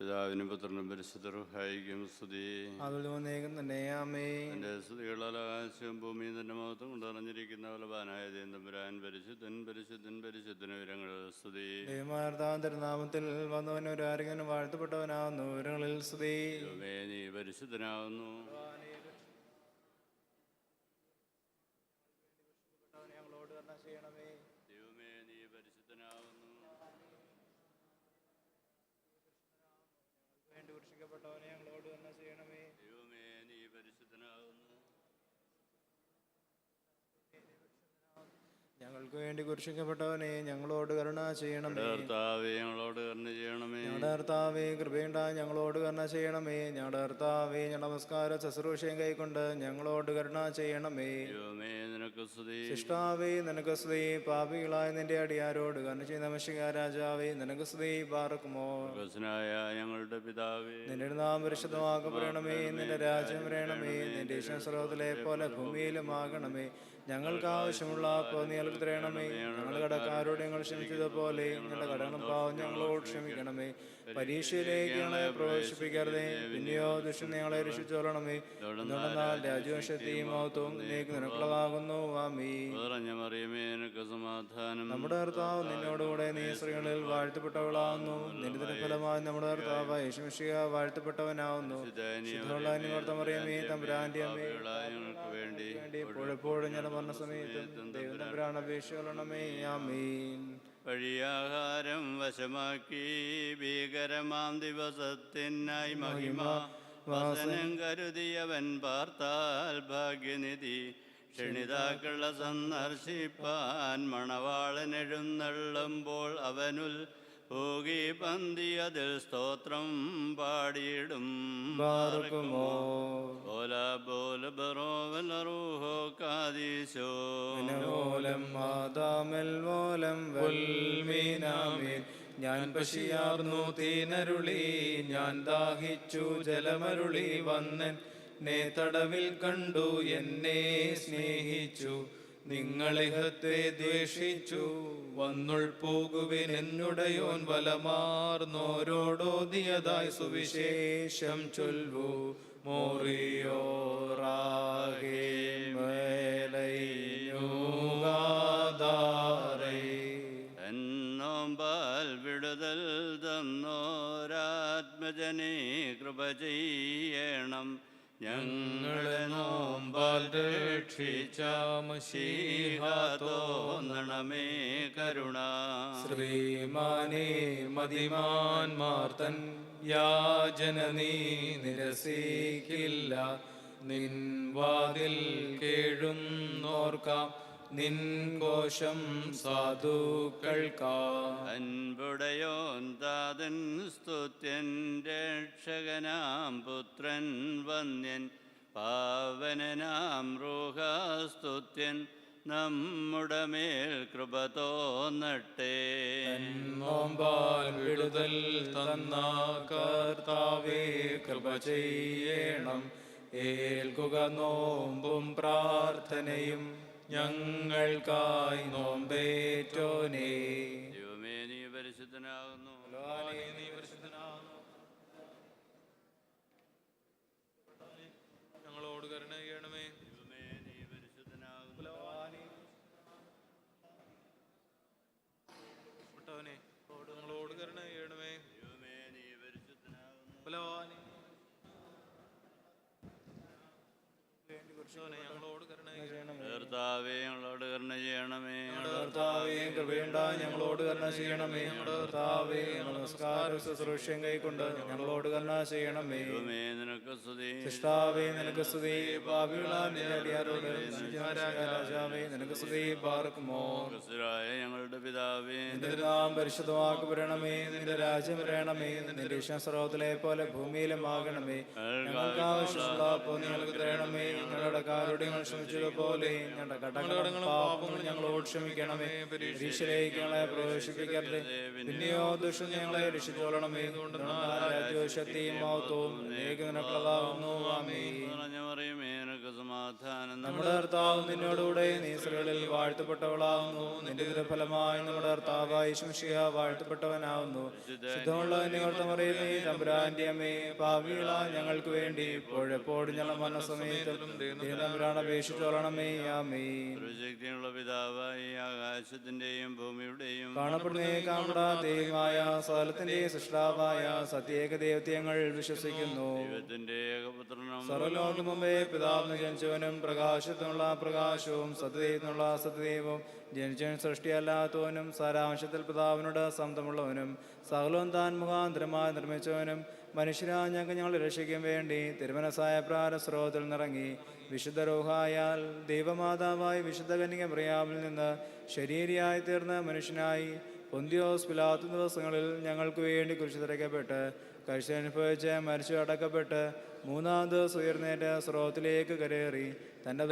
പിതാവിനും പുത്രനും പരിശുദ്ധർഹായിക്കും സ്തുതി. വന്നേക്കും തന്നെ ആമേ എന്റെ സ്തുതികളാൽ ആകാശവും ഭൂമിയും തന്റെ മഹത്വം കൊണ്ട് അറിഞ്ഞിരിക്കുന്ന ബലവാനായ തമ്പുരാൻ പരിശുദ്ധൻ പരിശുദ്ധൻ പരിശുദ്ധൻ വിവരങ്ങൾ സ്തുതി. ദൈവമാർത്താൻ തിരുനാമത്തിൽ വന്നവൻ ഒരു ആരോഗ്യനും വാഴ്ത്തപ്പെട്ടവനാവുന്നു വിവരങ്ങളിൽ സ്തുതി. നീ പരിശുദ്ധനാവുന്നു. Antonio. ഞങ്ങൾക്ക് വേണ്ടി കുരിശിക്കപ്പെട്ടവനെ ഞങ്ങളോട് കരുണ ചെയ്യണമേ. കർത്താവേ ഞങ്ങളോട് കരുണ ചെയ്യണമേ. ഞങ്ങളുടെ കർത്താവേ കൃപയുണ്ടായി ഞങ്ങളോട് കരുണ ചെയ്യണമേ. ഞങ്ങളുടെ കർത്താവേ നമസ്കാര ശുശ്രൂഷയും കൈക്കൊണ്ട് ഞങ്ങളോട് കരുണ ചെയ്യണമേ. നിനക്ക് ശിഷ്ടാവേ നിനക്ക് സ്തുതി. പാപികളായ നിന്റെ അടിയാരോട് കരുണ ചെയ്യുന്ന മഷിക രാജാവേ നിനക്ക് സ്തുതി. പാർക്കുമോ? ഞങ്ങളുടെ പിതാവേ. നിന്റെ നാം പരിശുദ്ധമാക്കപ്പെടണമേ. നിന്റെ രാജ്യം വരണമേ. നിന്റെ സർവത്തിലെ പോലെ ഭൂമിയിലും ആകണമേ. ഞങ്ങൾക്ക് ആവശ്യമുള്ള അപ്പോൾ നീ ഞങ്ങൾക്ക് തരണമേ. ഞങ്ങൾ കടക്കാരോട് ഞങ്ങൾ ക്ഷമിച്ചതുപോലെ ഞങ്ങളുടെ കടങ്ങളും പാവം ഞങ്ങളോട് ക്ഷമിക്കണമേ. പരീക്ഷയിലേക്ക് ഞങ്ങളെ പ്രവേശിപ്പിക്കരുതേ. പിന്നെയോ ദുഷ്ടം ഞങ്ങളെ രക്ഷിച്ചോളണമേ. എന്തുകൊണ്ടെന്നാൽ രാജ്യവും ശക്തിയും മഹത്വവും നീക്ക് നിനക്കുള്ളതാകുന്നു. നമ്മുടെ കർത്താവ് നിന്നോടുകൂടെ നീ സ്ത്രീകളിൽ വാഴ്ത്തപ്പെട്ടവളാകുന്നു. നിന്റെ ഫലമായി നമ്മുടെ കർത്താവ് യേശുമിഷിക വാഴ്ത്തപ്പെട്ടവനാവുന്നു ശുദ്ധമുള്ള നിവർത്തമറിയമേ തമ്പുരാന്റെ അമ്മേ. വേണ്ടി എപ്പോഴെപ്പോഴും ഞാൻ പറഞ്ഞ സമയത്തും ദൈവം തമ്പുരാൻ അപേക്ഷകളണമേ ആമീൻ. വഴിയാഹാരം വശമാക്കി ഭീകരമാം ദിവസത്തിനായി മഹിമ വാസനം കരുതിയവൻ പാർത്താൽ ഭാഗ്യനിധി. ക്ഷണിതാക്കളെ സന്ദർശിപ്പാൻ മണവാളൻ എഴുന്നള്ളുമ്പോൾ അവനുൽ ഭൂകി പന്തിയതിൽ സ്തോത്രം പാടിയിടും. ബോല ബറോവൽ റൂഹോ കാദീശോ ഓലം മാതാമൽ മോലം വൽമീനാമീൻ ഞാൻ പശിയാർന്നു തീനരുളി ഞാൻ ദാഹിച്ചു ജലമരുളി വന്നൻ. നേ തടവിൽ കണ്ടു എന്നെ സ്നേഹിച്ചു. നിങ്ങളിഹത്തെ ദ്വേഷിച്ചു. വന്നുൾ പോകുവിൻ എന്നുടയോൻ വലമാർന്നോരോടോതിയതായി സുവിശേഷം ചൊൽവു മോറിയോറാകെ മേലൈയൂകാദാരേ എന്നോമ്പാൽ വിടുതൽ തന്നോരാത്മജനെ കൃപ ചെയ്യണം. ഞങ്ങളെ നോമ്പാൽ രക്ഷിച്ചാമശീഹാതോന്നണമേ കരുണ. ശ്രീമാനേ മതിമാൻമാർത്തൻ യാചന നീ നിരസിക്കില്ല. നിൻ വാതിൽ കേഴുന്നോർക്കാം. നിൻ കോശം സാധുക്കൾക്കാം അൻപുടയോൻ താതൻ സ്തുത്യൻ രക്ഷകനാം പുത്രൻ വന്യൻ. പാവനനാം റൂഹാസ്തുത്യൻ. നമ്മുടെ മേൽ കൃപ തോന്നട്ടെ. നോമ്പാൽ വിടുതൽ തന്ന കർത്താവേ കൃപ ചെയ്യണം. ഏൽക്കുക നോമ്പും പ്രാർത്ഥനയും ഞങ്ങൾക്കായി നോമ്പേറ്റോനേ. ദൈവമേ നീ പരിശുദ്ധനാകുന്നു. നീ പരിശുദ്ധനാകുന്നു ഞങ്ങളോട് കരുണ ചെയ്യണമേ ദൈവമേ നീ പരിശുദ്ധനാകുന്നു വിട്ടവനെ ഞങ്ങളോട് കരുണ ചെയ്യണമേ ദൈവമേ നീ വിട്ടവനെ ഞങ്ങളോട് കരുണ കർത്താവേ വേണ്ട ഞങ്ങളോട് കരുണ ചെയ്യണമേ. ഞങ്ങളുടെ കർത്താവേ നമസ്കാരം ശുശ്രൂഷയും കൈക്കൊണ്ട് ഞങ്ങളോട് കരുണ ചെയ്യണമേ. നിനക്ക് സ്തുതി. സൃഷ്ടാവേ നിനക്ക് സ്തുതി. രാജാവേ നിനക്ക് പാർക്കുമോ ഞങ്ങളുടെ പിതാവേ നിന്റെ നാം പരിശുദ്ധമാക്കപ്പെടണമേ നിന്റെ രാജ്യം വരണമേ. നിന്റെ സർവത്തിലെ പോലെ ഭൂമിയിലും ആകണമേ. ഞങ്ങൾക്ക് ആവശ്യമുള്ള അപ്പോൾ തരണമേ. ഞങ്ങളുടെ കാരുടെ ക്ഷമിച്ചതുപോലെ ഞങ്ങളുടെ കടങ്ങളും പാപങ്ങളും ഞങ്ങളോട് ക്ഷമിക്കണമേ. ഞങ്ങളെ പ്രവേശിപ്പിക്കരുത് പിന്നെയോ ദുഷ്ടങ്ങളെ രക്ഷിച്ചോളണമേ രാജ്യവും ശക്തിയും മഹത്വവും നിനക്കുള്ളതാകുന്നു ആമേ സമാധാനം നമ്മുടെ കർത്താവ് നിന്നോടുകൂടെ നീസുകളിൽ വാഴ്ത്തപ്പെട്ടവളാവുന്നു. നിന്റെ ഫലമായി നമ്മുടെ കർത്താവായി ശംഷിയ വാഴ്ത്തപ്പെട്ടവനാവുന്നു. ശുദ്ധമുള്ള നിങ്ങളുടെ നീ തമ്പുരാന്റെ അമ്മേ പാവികള ഞങ്ങൾക്ക് വേണ്ടി ഇപ്പോഴെപ്പോഴും ഞങ്ങൾ മനസ്സമയത്തും തമ്പുരാൻ അപേക്ഷിച്ചോളണമേ ആമേ സർവശക്തിയുള്ള പിതാവായി ആകാശത്തിന്റെയും ഭൂമിയുടെയും കാണപ്പെടുന്നേ കാണപ്പെടാതെയുമായ സകലത്തിന്റെയും സൃഷ്ടാവായ സത്യേക ദൈവത്യങ്ങൾ വിശ്വസിക്കുന്നു. ദൈവത്തിന്റെ സർവലോകം മുമ്പേ പിതാവിന് ജനിച്ചവനും പ്രകാശത്തിനുള്ള പ്രകാശവും സത്യദൈവത്തിനുള്ള സത്യദൈവവും. ജനിച്ചവൻ സൃഷ്ടിയല്ലാത്തവനും സാരാംശത്തിൽ പിതാവിനോട് സ്വന്തമുള്ളവനും സകലവും താൻ മുഖാന്തരമായി നിർമ്മിച്ചവനും. മനുഷ്യരാ ഞങ്ങൾ ഞങ്ങൾ രക്ഷിക്കാൻ വേണ്ടി തിരുമനസായ പ്രാരസ്രോതത്തിൽ നിറങ്ങി. വിശുദ്ധ രോഹായാൽ ദൈവമാതാവായി വിശുദ്ധ കന്യക പ്രിയാവിൽ നിന്ന് ശരീരിയായി തീർന്ന മനുഷ്യനായി പൊന്തിയോസ് പിലാത്ത ദിവസങ്ങളിൽ ഞങ്ങൾക്ക് വേണ്ടി കുരിശിതരയ്ക്കപ്പെട്ട് കഴിച്ചനുഭവിച്ച് മരിച്ചു അടക്കപ്പെട്ട് മൂന്നാം ദിവസം ഉയർന്നേറ്റ് സ്രോത്തിലേക്ക് കരേറി തന്റെ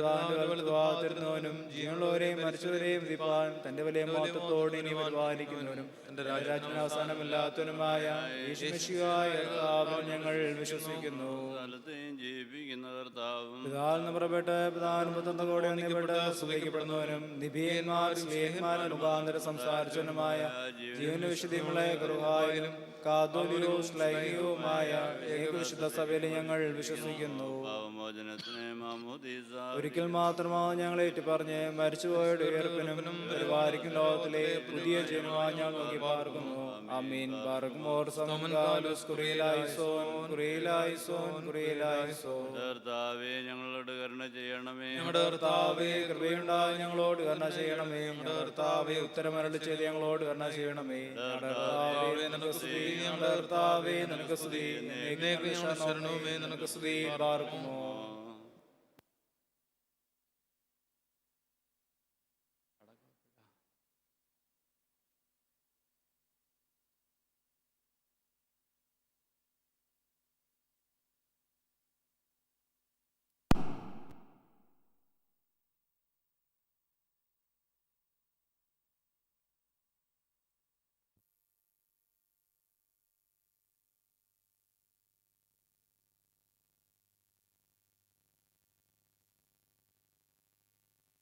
ഭാഗത്തിരുന്നവനും ജീവനുള്ളവരെയും മരിച്ചവരെയും വിധിപ്പാൻ തന്റെ വലിയ മഹത്വത്തോടെ ഇനി പരിപാലിക്കുന്നവനും രാജ്യത്തിന് അവസാനമില്ലാത്തവനുമായ ഞങ്ങൾ വിശ്വസിക്കുന്നു. പുറപ്പെട്ട് സുഖിക്കപ്പെടുന്നവനും നിഭിയന്മാർ സ്നേഹന്മാരും മുഖാന്തരം സംസാരിച്ചവനുമായ ജീവന വിശുദ്ധികളെ ഗൃഹായാലും കാതോലികവും ശ്ലൈംഗികവുമായ ഏകവിശുദ്ധ സഭയിൽ ഞങ്ങൾ വിശ്വസിക്കുന്നു. മാമോദീസ ഒരിക്കൽ മാത്രമാണ് ഞങ്ങൾ ഏറ്റുപറഞ്ഞ് മരിച്ചുപോയുടെ ഉയർപ്പിനും പരിപാലിക്കും ലോകത്തിലെ പുതിയ ഞങ്ങൾ നോക്കി പാർക്കുന്നു. അമീൻ പാർക്കുമോർ സമകാലുസ് കുറിയിലായിസോൻ കുറിയിലായിസോൻ കുറിയിലായിസോൻ കർത്താവേ ഞങ്ങളോട് കരുണ ചെയ്യണമേ. ഞങ്ങളുടെ കർത്താവേ കൃപയുണ്ടായി ഞങ്ങളോട് കരുണ ചെയ്യണമേ. ഞങ്ങളുടെ കർത്താവേ ഉത്തരമരളി ചെയ്ത് ഞങ്ങളോട് കരുണ ചെയ്യണമേ. കർത്താവേ നിനക്ക് സ്തുതി. ഞങ്ങളുടെ കർത്താവേ നിനക്ക് സ്തുതി. ശരണവുമേ നിനക്ക് സ്തുതി. പാർക്കുമോ